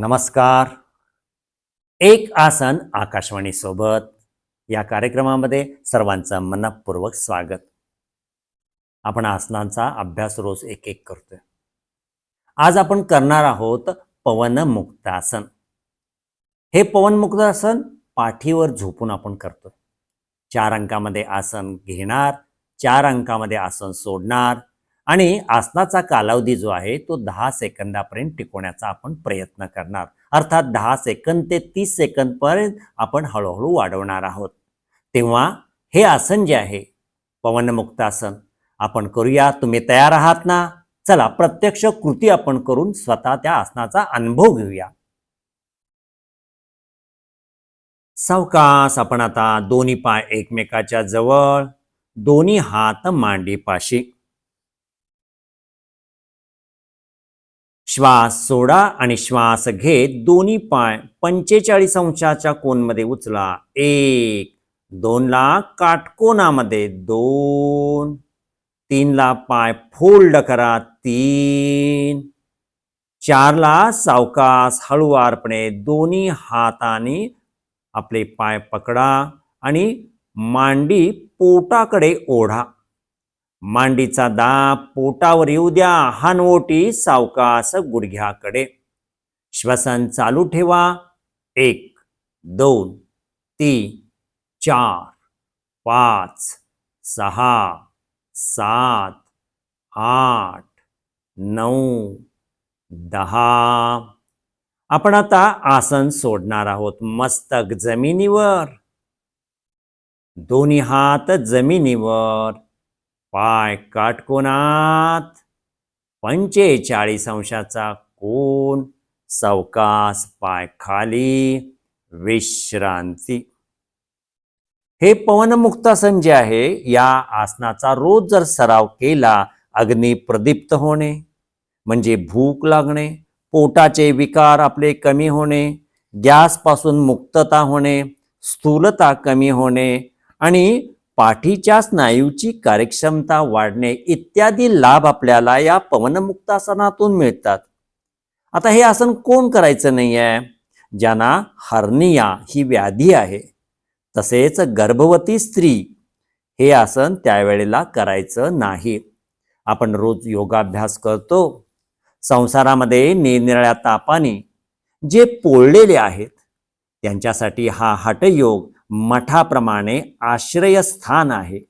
नमस्कार. एक आसन आकाशवाणी सोबत या कार्यक्रमामध्ये सर्वांचं मनपूर्वक स्वागत. आपण आसनांचा अभ्यास रोज एक एक करतोय. आज आपण करणार आहोत पवनमुक्तासन. हे पवनमुक्तासन पाठीवर झोपून आपण करतोय. चार अंकामध्ये आसन घेणार चार अंकामध्ये आसन सोडणार आणि आसनाचा कालावधी जो आहे तो दहा सेकंदापर्यंत टिकवण्याचा आपण प्रयत्न करणार. अर्थात दहा सेकंद ते तीस सेकंदपर्यंत आपण हळूहळू वाढवणार आहोत. तेव्हा हे आसन जे आहे पवनमुक्तासन आपण करूया. तुम्ही तयार आहात ना? चला प्रत्यक्ष कृती आपण करून स्वतः त्या आसनाचा अनुभव घेऊया. सावकास आपण आता दोन्ही पाय एकमेकाच्या जवळ दोन्ही हात मांडीपाशी. श्वास सोडा आणि श्वास घेत दोन्ही पाय पंचेचाळीस अंशाच्या कोनमध्ये उचला. एक दोनला काटकोनामध्ये दोन तीनला पाय फोल्ड करा तीन चारला सावकास हळुवारपणे दोन्ही हाताने आपले पाय पकडा आणि मांडी पोटाकडे ओढा. मांडीचा दाब पोटावर येऊ द्या हानवोटी सावकास गुडघ्याकडे. श्वसन चालू ठेवा. एक दोन तीन चार पाच सहा सात आठ नऊ दहा. आपण आता आसन सोडणार आहोत मस्तक जमिनीवर. दोन्ही हात जमिनीवर. पाय काटकोनात. पंचेचाळीस अंशाचा कोण सवकास पाय खाली. विश्रांती. हे पवनमुक्तासन जे आहे. या आसनाचा रोज जर सराव केला अग्नी प्रदीप्त होणे म्हणजे भूक लागणे पोटाचे विकार आपले कमी होणे गॅसपासून मुक्तता होणे स्थूलता कमी होणे आणि पाठीच्या स्नायूची कार्यक्षमता वाढणे इत्यादी लाभ आपल्याला या पवनमुक्तासनातून मिळतात. आता हे आसन कोण करायचं नाही आहे ज्यांना हर्निया ही व्याधी आहे. तसेच गर्भवती स्त्री हे आसन त्यावेळेला करायचं नाही. आपण रोज योगाभ्यास करतो. संसारामध्ये निरनिराळ्या तापाने जे पोळलेले आहेत त्यांच्यासाठी हा हटयोग मठाप्रमाणे आश्रयस्थान आहे.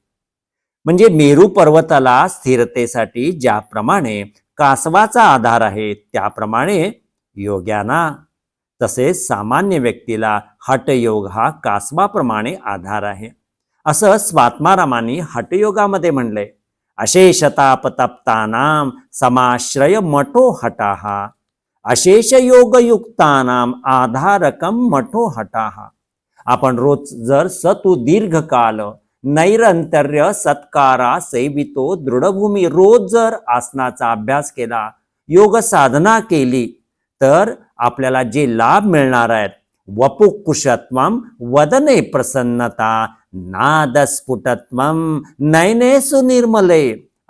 म्हणजे मेरू पर्वताला स्थिरतेसाठी ज्याप्रमाणे कासवाचा आधार आहे त्याप्रमाणे योग्यांना. तसेच सामान्य व्यक्तीला हटयोग हा कासवाप्रमाणे आधार आहे. असं स्वात्मारामांनी हटयोगामध्ये म्हणलंय अशेषतापतप्तानाम समाश्रय मठो हटाहा अशेष योगयुक्तानाम आधारकम मठो हटाहा आपण रोज जर सतु दीर्घकाल नैरंतर्य सत्कारा सेवितो दृढभूमी रोज जर आसनाचा अभ्यास केला योग साधना केली तर आपल्याला जे लाभ मिळणार आहेत वपुकुशत्व वदने प्रसन्नता नादस्फुटत्व नयने सुनिर्मले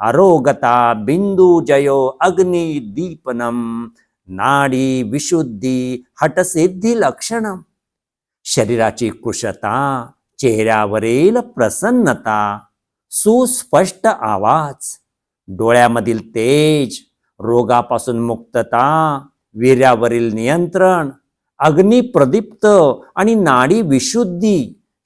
अरोगता बिंदू जयो अग्नि दीपनम नाडी विशुद्धी हटसिद्धी लक्षणम। शरीराची कुशता चेहऱ्यावरील प्रसन्नता सुस्पष्ट आवाज डोळ्यामधील तेज रोगापासून मुक्तता वीर्यावरील नियंत्रण अग्निप्रदीप्त आणि नाडी विशुद्धी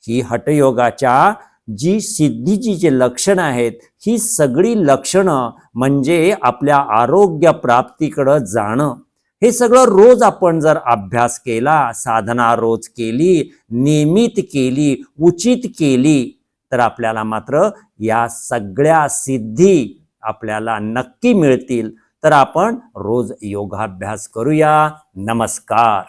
ही हटयोगाच्या जी सिद्धीची जे लक्षणं आहेत ही सगळी लक्षणं म्हणजे आपल्या आरोग्य प्राप्तीकडं जाणं. हे सगळं रोज आपण जर अभ्यास केला साधना रोज केली नियमित केली उचित केली तर आपल्याला मात्र या सगळ्या सिद्धी आपल्याला नक्की मिळतील. तर आपण रोज योगाभ्यास करूया. नमस्कार.